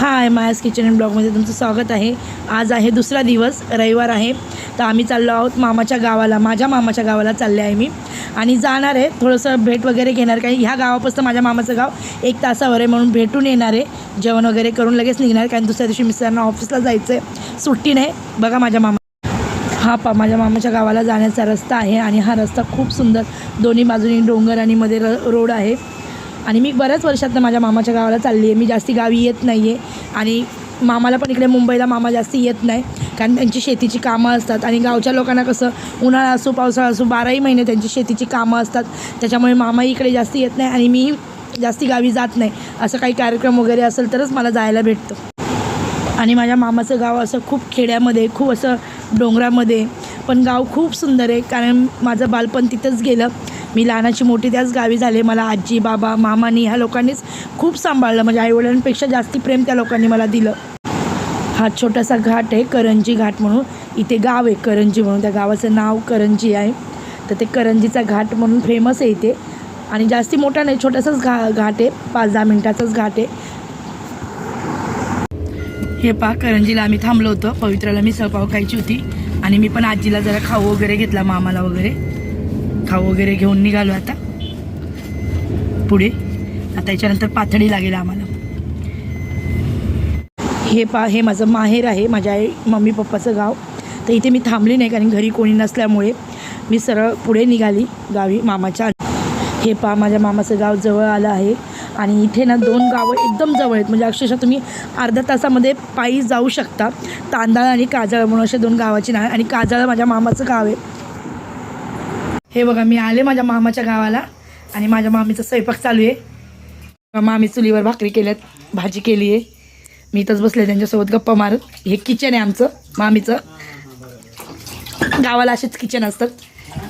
High मायास kitchen and ब्लॉगमध्ये तुमचं स्वागत आहे. आज आहे दुसरा दिवस रविवार आहे. तर आम्ही चाललो आहोत मामाच्या गावाला माझ्या मामाच्या गावाला चालले आहे मी. आणि जाणार आहे थोडंसं भेट वगैरे घेणार काही ह्या गावापासून माझ्या मामाचं गाव एक तासावर आहे म्हणून भेटून येणार आहे. जेवण वगैरे करून लगेच निघणार आहे. कारण दुसऱ्या दिवशी मिस्टरांना ऑफिसला जायचं आहे सुट्टी नाही. बघा माझ्या मामा. हा पा माझ्या मामाच्या गावाला जाण्याचा रस्ता आहे आणि हा रस्ता खूप सुंदर. दोन्ही बाजूनी डोंगर आणि मध्ये र रोड आहे. आणि मी बऱ्याच वर्षातनं माझ्या मामाच्या गावाला चालली आहे. मी जास्ती गावी येत नाही आहे आणि मामाला पण इकडे मुंबईला मामा जास्ती येत नाही. कारण त्यांची शेतीची कामं असतात. आणि गावच्या लोकांना कसं उन्हाळा असो पावसाळा असो बाराही महिने त्यांची शेतीची कामं असतात. त्याच्यामुळे मामाही इकडे जास्ती येत नाही आणि मी जास्ती गावी जात नाही. असं काही कार्यक्रम वगैरे असेल तरच मला जायला भेटतं. आणि माझ्या मामाचं गाव असं खूप खेड्यामध्ये खूप असं डोंगरामध्ये. पण गाव खूप सुंदर आहे. कारण माझं बालपण तिथंच गेलं. मी लहानाची मोठी त्याच गावी झाले. मला आजी बाबा मामानी ह्या लोकांनीच खूप सांभाळलं. म्हणजे आईवडिलांपेक्षा जास्ती प्रेम त्या लोकांनी मला दिलं. हा छोटासा घाट आहे करंजी घाट म्हणून. इथे गाव आहे करंजी म्हणून. त्या गावाचं नाव करंजी आहे. तर ते करंजीचा घाट म्हणून फेमस आहे इथे. आणि जास्ती मोठा नाही छोटासाच घा घाट आहे. पाच दहा मिनटाचाच घाट आहे. हे पा करंजीला आम्ही थांबलो होतो. पवित्राला मी सहपाव खायची होती. आणि मी पण आजीला जरा खाऊ वगैरे घेतला मामाला वगैरे. खाऊ वगैरे घेऊन निघालो आता. पुढे. आता याच्यानंतर पाथडी लागेल आम्हाला. हे पा हे माझं माहेर आहे माझ्या आई मम्मी पप्पाचं गाव. तर इथे मी थांबली नाही कारण घरी कोणी नसल्यामुळे मी सरळ पुढे निघाली गावी मामाच्या हे पा माझ्या मामाचं गाव जवळ आलं आहे. आणि इथे ना दोन गावं एकदम जवळ आहेत. म्हणजे अक्षरशः तुम्ही अर्ध्या तासामध्ये पायी जाऊ शकता. तांदळ आणि काजळ म्हणून असे दोन गावाची नाव. आणि काजळ माझ्या मामाचं गाव आहे. हे बघा मी आले माझ्या मामाच्या गावाला आणि माझ्या मामीचा स्वयंपाक चालू आहे. मामी चुलीवर भाकरी केल्यात भाजी केली आहे. मी इथंच बसले त्यांच्यासोबत गप्पा मारत. हे किचन आहे आमचं मामीचं. गावाला असेच किचन असतात.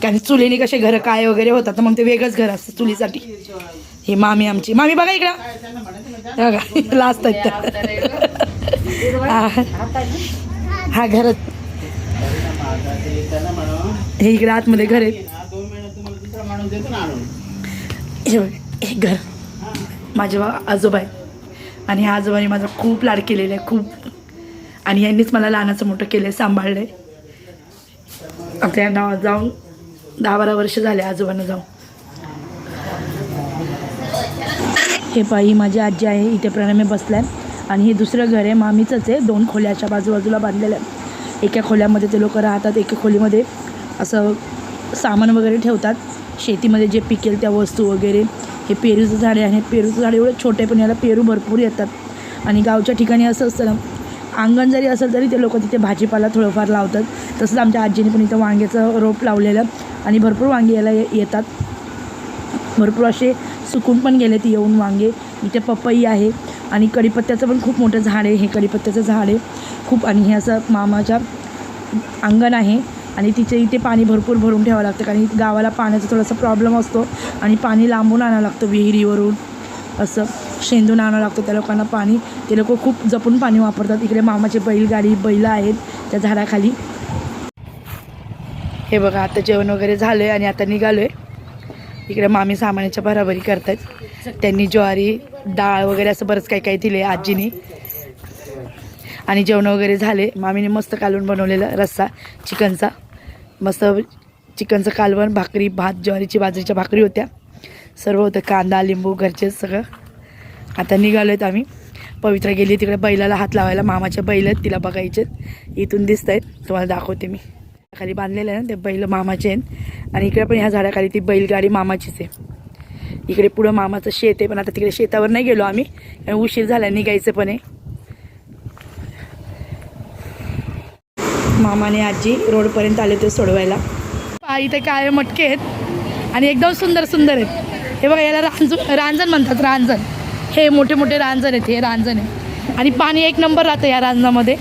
कारण चुलीने कसे घरं काय वगैरे होतात तर मग ते वेगळंच घर असतं चुलीसाठी. हे मामी आमची. मामी बघा इकडं. बघा लास्ट हा. हा घरात हे इकडं आतमध्ये घर आहे. हे हे घर. माझे बा आजोबा आहे आणि ह्या आजोबाने माझा खूप लाड केलेला आहे खूप. आणि यांनीच मला लहानाचं मोठं केलं आहे सांभाळलं आहे आता यांना जाऊन दहा बारा वर्ष झाले आजोबांना जाऊन. हे पाही माझी आजी आहे इथे प्रणामी बसल्या. आणि हे दुसरं घर आहे मामीचंच आहे. दोन खोल्याच्या बाजूबाजूला बांधलेलं आहे एका खोल्यामध्ये ते लोक राहतात एका खोलीमध्ये असं सामान वगैरे ठेवतात. शेतीमध्ये जे पिकेल त्या वस्तू वगैरे हे पेरूचं झाडे आहे पेरूचं झाड एवढं छोटे पण याला पेरू भरपूर येतात. आणि गावच्या ठिकाणी असं असतं ना अंगण जरी असेल तरी ते लोक तिथे भाजीपाला थोडंफार लावतात. तसंच आमच्या आजीने पण इथं वांग्याचं रोप लावलेलं आणि भरपूर वांगे याला ये- येतात. भरपूर असे सुकून पण गेले ती येऊन वांगे. इथे पपई आहे आणि कढीपत्त्याचं पण खूप मोठं झाड आहे. हे कढीपत्त्याचं झाड आहे. खूप आणि हे असं मामाच्या अंगण आहे. आणि तिचे इथे पाणी भरपूर भरून ठेवावं लागतं कारण गावाला पाण्याचा थोडासा प्रॉब्लेम असतो आणि पाणी लांबून आणावं लागतं विहिरीवरून. असं शेंदून आणावं लागतं त्या लोकांना पाणी. ते लोक खूप जपून पाणी वापरतात. इकडे मामाचे बैलगाडी बैलं आहेत त्या झाडाखाली. हे बघा आता जेवण वगैरे झालं आहे आणि आता निघालो आहे इकडे मामी सामानाच्या बराबरी करतात त्यांनी ज्वारी डाळ वगैरे असं बरंच काही काही दिले आजीने. आणि जेवण वगैरे झाले. मामीने मस्त कालवण बनवलेला रस्सा चिकनचा. मस्त चिकनचं कालवण भाकरी भात ज्वारीची बाजरीच्या भाकरी होत्या. सर्व होतं कांदा लिंबू घरचेच सगळं. आता निघालो आहेत आम्ही. पवित्रा गेली तिकडे बैलाला हात लावायला. मामाच्या बैल आहेत तिला बघायचे इथून दिसत आहेत तुम्हाला दाखवते मी. खाली बांधलेलं आहे ना ते बैल मामाचे आहेत. आणि इकडे पण ह्या झाडाखाली ती बैलगाडी मामाचीच आहे. इकडे पुढं मामाचं शेत आहे पण आता तिकडे शेतावर नाही गेलो आम्ही. उशीर झाला निघायचं पण आहे. मामाने आजी रोडपर्यंत आले ते सोडवायला. इथे काय मटके आहेत आणि एकदम सुंदर सुंदर आहेत. हे बघा याला रांज रांजण म्हणतात रांजण. हे मोठे मोठे रांजण आहेत हे रांजण आहे आणि पाणी एक नंबर राहतं या रांजणामध्ये.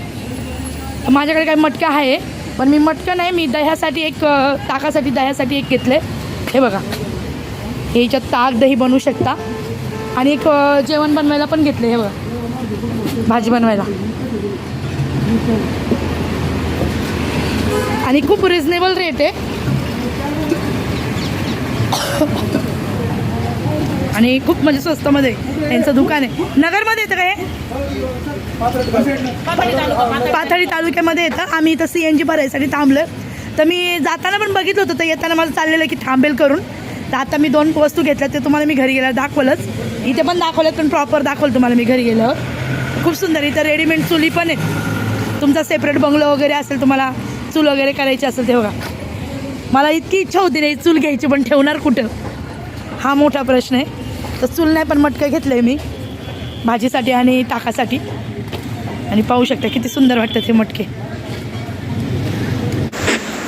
माझ्याकडे काही मटकं आहे पण मी मटकं नाही मी दह्यासाठी एक ताकासाठी दह्यासाठी एक घेतले. हे बघा. याच्यात ताक दही बनवू शकता. आणि एक जेवण बनवायला पण घेतले हे बघा. भाजी बनवायला. आणि खूप रिजनेबल रेट आहे. आणि खूप म्हणजे स्वस्तमध्ये यांचं दुकान आहे. नगरमध्ये येतं काय पाथळी तालुक्यामध्ये येतं. आम्ही इथं सी एन जी भरायसाठी थांबलं तर मी जाताना पण बघितलं होतं. तर येताना मला चाललेलं की थांबेल करून. तर आता मी दोन वस्तू घेतल्या ते तुम्हाला मी घरी गेल्या दाखवलंच. इथे पण दाखवलं पण प्रॉपर दाखवलं तुम्हाला मी घरी गेल्यावर. खूप सुंदर. इथं रेडीमेड चुली पण आहेत. तुमचा सेपरेट बंगलो वगैरे असेल तुम्हाला. चूल वगैरे करायची असेल ते बघा. मला इतकी इच्छा होती नाही चूल घ्यायची पण ठेवणार कुठं? हा मोठा प्रश्न आहे. तर चूल नाही पण मटकं घेतलं आहे मी. भाजीसाठी आणि ताकासाठी. आणि पाहू शकता किती सुंदर वाटतात हे मटके.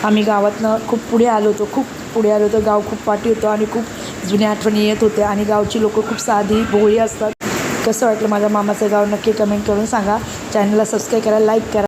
आम्ही गावातनं खूप पुढे आलो होतो खूप पुढे आलो होतो. गाव खूप पाठी होतं आणि खूप जुन्या आठवणी येत होत्या. आणि गावची लोकं खूप साधी भोळी असतात. कसं वाटलं माझ्या मामाचं गाव नक्की कमेंट करून सांगा. चॅनलला सबस्क्राईब करा लाईक करा.